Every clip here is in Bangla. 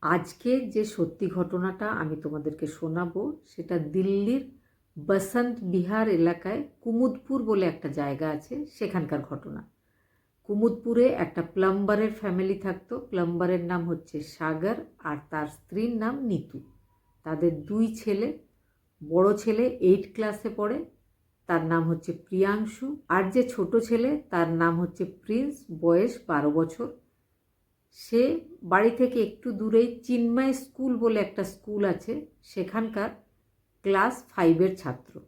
আজকে যে সত্যি ঘটনাটা আমি তোমাদেরকে শোনাবো, সেটা দিল্লির বসন্ত বিহার এলাকায় কুমুদপুর বলে একটা জায়গা আছে, সেখানকার ঘটনা। কুমুদপুরে একটা প্লাম্বারের ফ্যামিলি থাকতো, প্লাম্বারের নাম হচ্ছে সাগর আর তার স্ত্রীর নাম নিতু। তাদের দুই ছেলে, বড় ছেলে এইট ক্লাসে পড়ে, তার নাম হচ্ছে প্রিয়াংশু, আর যে ছোট ছেলে, তার নাম হচ্ছে প্রিন্স, বয়স বারো বছর। সে বাড়ি থেকে একটু দূরেই চিন্ময় স্কুল বলে একটা স্কুল আছে, সেখানকার ক্লাস ফাইভের ছাত্র।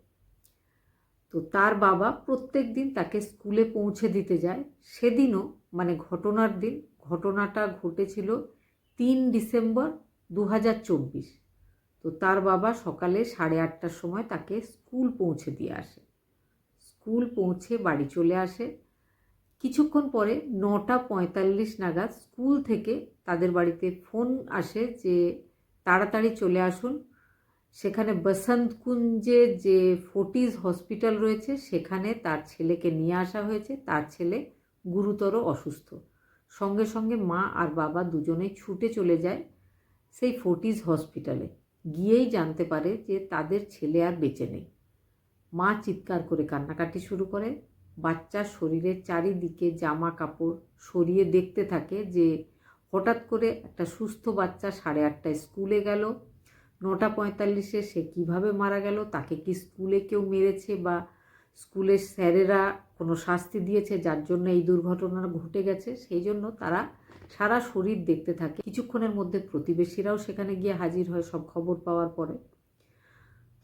তো তার বাবা প্রত্যেক দিন তাকে স্কুলে পৌঁছে দিতে যায়। সেদিনও মানে ঘটনার দিন, ঘটনাটা ঘটেছিল তিন ডিসেম্বর দু হাজার চব্বিশ। তো তার বাবা সকালে সাড়ে আটটার সময় তাকে স্কুল পৌঁছে দিয়ে আসে। স্কুল পৌঁছে বাড়ি চলে আসে। কিছুক্ষণ পরে নটা পঁয়তাল্লিশ নাগাদ স্কুল থেকে তাদের বাড়িতে ফোন আসে যে, তাড়াতাড়ি চলে আসুন। সেখানে বসন্ত কুঞ্জে যে ফোর্টিজ হসপিটাল রয়েছে, সেখানে তার ছেলেকে নিয়ে আসা হয়েছে। তার ছেলে গুরুতর অসুস্থ। সঙ্গে সঙ্গে মা আর বাবা দুজনেই ছুটে চলে যায় সেই ফোর্টিজ হসপিটালে। গিয়েই জানতে পারে যে তাদের ছেলে আর বেঁচে নেই। মা চিৎকার করে কান্নাকাটি শুরু করে। বাচ্চার শরীরের চারিদিকে জামা কাপড় সরিয়ে দেখতে থাকে যে হঠাৎ করে একটা সুস্থ বাচ্চা সাড়ে আটটায় স্কুলে গেল। নটা পঁয়তাল্লিশে সে কীভাবে মারা গেল? তাকে কি স্কুলে কেউ মেরেছে বা স্কুলের স্যারেরা কোনো শাস্তি দিয়েছে যার জন্য এই দুর্ঘটনা ঘটে গেছে? সেই জন্য তারা সারা শরীর দেখতে থাকে। কিছুক্ষণের মধ্যে প্রতিবেশীরাও সেখানে গিয়ে হাজির হয় সব খবর পাওয়ার পরে।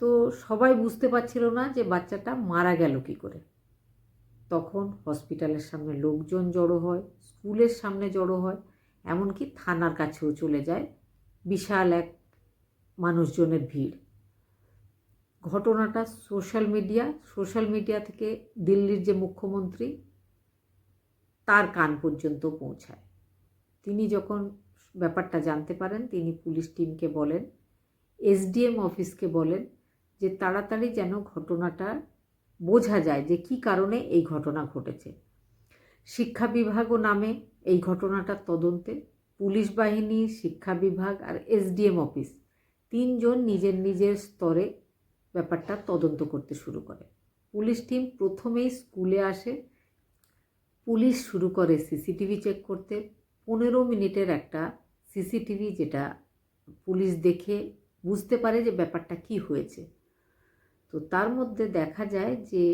তো সবাই বুঝতে পারছিল না যে বাচ্চাটা মারা গেল কি করে। তখন হসপিটালের সামনে লোকজন জড়ো হয়, স্কুলের সামনে জড়ো হয়, এমনকি থানার কাছেও চলে যায়। বিশাল এক মানুষজনের ভিড়। ঘটনাটা সোশ্যাল মিডিয়া সোশ্যাল মিডিয়া থেকে দিল্লির যে মুখ্যমন্ত্রী, তার কান পর্যন্ত পৌঁছায়। তিনি যখন ব্যাপারটা জানতে পারেন, তিনি পুলিশ টিমকে বলেন, এসডিএম অফিসকে বলেন যে তাড়াতাড়ি যেন ঘটনাটা বোঝা যায় যে কি কারণে এই ঘটনা ঘটেছে। শিক্ষা বিভাগও নামে এই ঘটনাটার তদন্তে। পুলিশ বাহিনী, শিক্ষা বিভাগ আর এসডিএম অফিস তিনজন নিজের নিজের স্তরে ব্যাপারটা তদন্ত করতে শুরু করে। পুলিশ টিম প্রথমেই স্কুলে আসে। পুলিশ শুরু করে সিসিটিভি চেক করতে। পনেরো মিনিটের একটা সিসিটিভি যেটা পুলিশ দেখে বুঝতে পারে যে ব্যাপারটা কি হয়েছে। তো তার মধ্যে দেখা যায় যে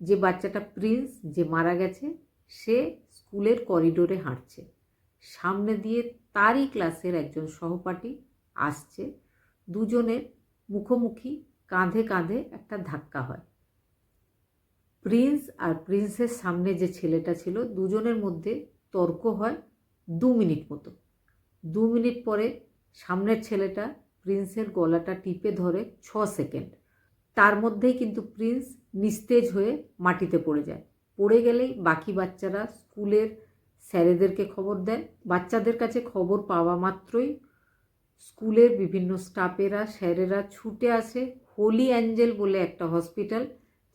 যে বাচ্চাটা প্রিন্স, যে মারা গেছে, সে স্কুলের করিডোরে হাঁটছে। সামনে দিয়ে তারই ক্লাসের একজন সহপাঠী আসছে। দুজনের মুখোমুখি কাঁধে কাঁধে একটা ধাক্কা হয়। প্রিন্স আর প্রিন্সের সামনে যে ছেলেটা ছিল, দুজনের মধ্যে তর্ক হয় দু মিনিট মতো। দু মিনিট পরে সামনের ছেলেটা প্রিন্সের গলাটা টিপে ধরে ছ সেকেন্ড। তার মধ্যেই কিন্তু প্রিন্স নিস্তেজ হয়ে মাটিতে পড়ে যায়। পড়ে গেলেই বাকি বাচ্চারা স্কুলের স্যারেদেরকে খবর দেয় বাচ্চাদের কাছে খবর পাওয়া মাত্রই স্কুলের বিভিন্ন স্টাফেরা, স্যারেরা ছুটে আসে হোলি অ্যাঞ্জেল বলে একটা হসপিটাল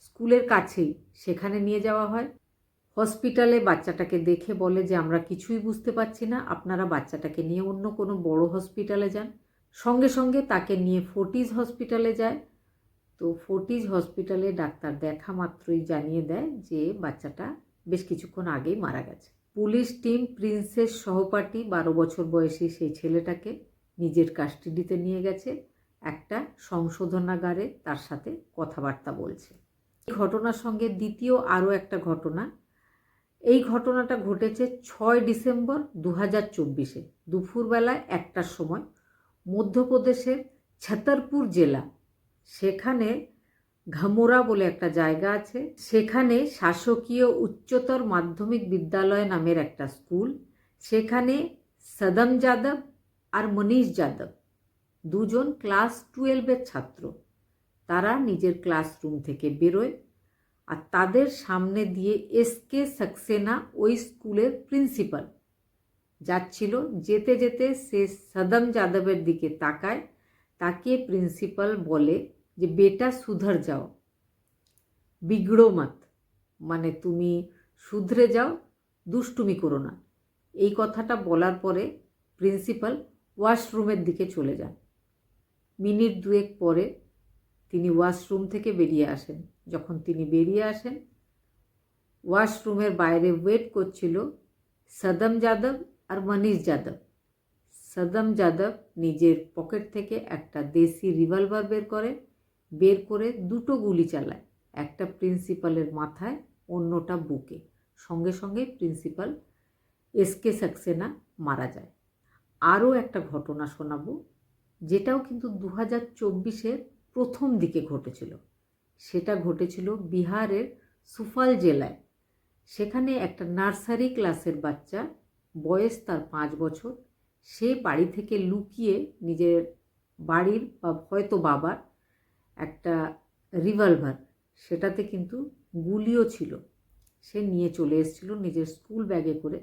স্কুলের কাছেই। সেখানে নিয়ে যাওয়া হয়। হসপিটালে বাচ্চাটাকে দেখে বলে যে, আমরা কিছুই বুঝতে পারছি না। আপনারা বাচ্চাটাকে নিয়ে অন্য কোনো বড় হসপিটালে যান। সঙ্গে সঙ্গে তাকে নিয়ে ফোর্টিজ হসপিটালে যায়। তো ফোর্টিজ হসপিটালে ডাক্তার দেখা মাত্রই জানিয়ে দেয় যে বাচ্চাটা বেশ কিছুক্ষণ আগেই মারা গেছে। পুলিশ টিম প্রিন্সের সহপাঠী বারো বছর বয়সী সেই ছেলেটাকে নিজের কাস্টাডিতে নিয়ে গেছে। একটা সংশোধনাগারে তার সাথে কথাবার্তা বলছে। এই ঘটনার সঙ্গে দ্বিতীয় আরও একটা ঘটনা। এই ঘটনাটা ঘটেছে ছয় ডিসেম্বর দু হাজার চব্বিশে। দুপুরবেলায় একটার সময় মধ্যপ্রদেশের ছতরপুর জেলা সেখানে ঘামোরা বলে একটা জায়গা আছে। সেখানে শাসকীয় উচ্চতর মাধ্যমিক বিদ্যালয় নামের একটা স্কুল। সেখানে সদম যাদব আর মনীষ যাদব দুজন ক্লাস টুয়েলভের ছাত্র। তারা নিজের ক্লাসরুম থেকে বেরোয় আর তাদের সামনে দিয়ে এসকে সাক্সেনা ওই স্কুলের প্রিন্সিপাল যাচ্ছিল। যেতে যেতে সে সদম যাদবের দিকে তাকায় তাকে প্রিন্সিপাল বলে যে, বেটা, সুধর যাও। বিগড়ো মত। মানে তুমি শুধরে যাও, দুষ্টুমি করো না। এই কথাটা বলার পরে প্রিন্সিপাল ওয়াশরুমের দিকে চলে যান। মিনিট দুয়েক পরে তিনি ওয়াশরুম থেকে বেরিয়ে আসেন। যখন তিনি বেরিয়ে আসেন ওয়াশরুমের বাইরে ওয়েট করছিল সদম যাদব আর মনীষ যাদব। সদম যাদব নিজের পকেট থেকে একটা দেশি রিভলভার বের করে বের করে দুটো গুলি চালায়। একটা প্রিন্সিপালের মাথায়, অন্যটা বুকে। সঙ্গে সঙ্গে প্রিন্সিপাল এসকে সাক্সেনা মারা যায়। আরও একটা ঘটনা শোনাবো, যেটাও কিন্তু দু হাজার চব্বিশের প্রথম দিকে ঘটেছিল। সেটা ঘটেছিল বিহারের সুফাল জেলায়। সেখানে একটা নার্সারি ক্লাসের বাচ্চা, বয়স তার পাঁচ বছর সে বাড়ি থেকে লুকিয়ে নিজের বাড়ির বা হয়তো বাবার একটা রিভলভার সেটাতে কিন্তু গুলিও ছিল। সে নিয়ে চলে এসেছিল নিজের স্কুল ব্যাগে করে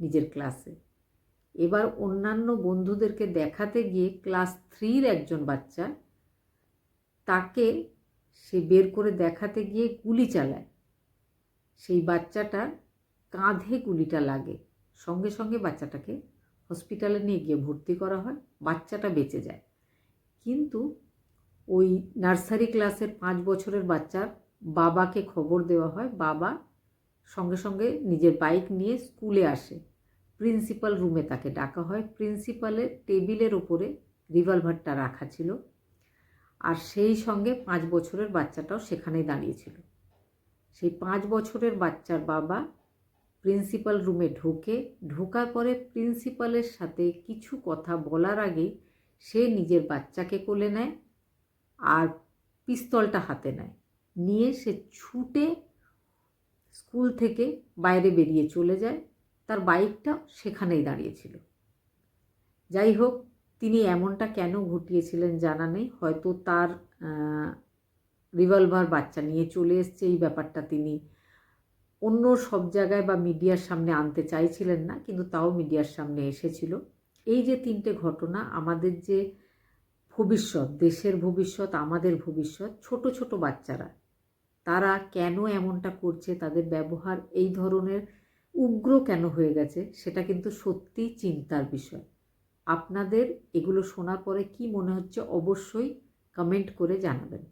নিজের ক্লাসে এবার অন্যান্য বন্ধুদেরকে দেখাতে গিয়ে ক্লাস থ্রির একজন বাচ্চা তাকে সে বের করে দেখাতে গিয়ে গুলি চালায়। সেই বাচ্চাটার কাঁধে গুলিটা লাগে, সঙ্গে সঙ্গে বাচ্চাটাকে হসপিটালে নিয়ে গিয়ে ভর্তি করা হয়, বাচ্চাটা বেঁচে যায়। কিন্তু ওই নার্সারি ক্লাসের পাঁচ বছরের বাচ্চার বাবাকে খবর দেওয়া হয়, বাবা সঙ্গে সঙ্গে নিজের বাইক নিয়ে স্কুলে আসে। প্রিন্সিপাল রুমে তাকে ডাকা হয়। প্রিন্সিপালের টেবিলের ওপরে রিভলভারটা রাখা ছিল আর সেই সঙ্গে পাঁচ বছরের বাচ্চাটাও সেখানেই দাঁড়িয়েছিল সেই পাঁচ বছরের বাচ্চার বাবা প্রিন্সিপাল রুমে ঢোকে। ঢোকার পরে প্রিন্সিপালের সাথে কিছু কথা বলার আগেই সে নিজের বাচ্চাকে কোলে নেয় আর পিস্তলটা হাতে নেয়। নিয়ে সে ছুটে স্কুল থেকে বাইরে বেরিয়ে চলে যায়। তার বাইকটা সেখানেই দাঁড়িয়েছিল যাই হোক, তিনি এমনটা কেন ঘটিয়েছিলেন জানা নেই। হয়তো তার রিভলভার বাচ্চা নিয়ে চলে এসছে। এই ব্যাপারটা তিনি অন্য সব জায়গায় বা মিডিয়ার সামনে আনতে চাইছিলেন না, কিন্তু তাও মিডিয়ার সামনে এসেছিল। এই যে তিনটে ঘটনা, আমাদের যে ভবিষ্যৎ, দেশের ভবিষ্যৎ, আমাদের ভবিষ্যৎ, ছোট ছোট বাচ্চারা, তারা কেন এমনটা করছে, তাদের ব্যবহার এই ধরনের উগ্র কেন হয়ে গেছে, সেটা কিন্তু সত্যি চিন্তার বিষয়। আপনাদের এগুলো শোনার পরে কি মনে হচ্ছে, অবশ্যই কমেন্ট করে জানাবেন।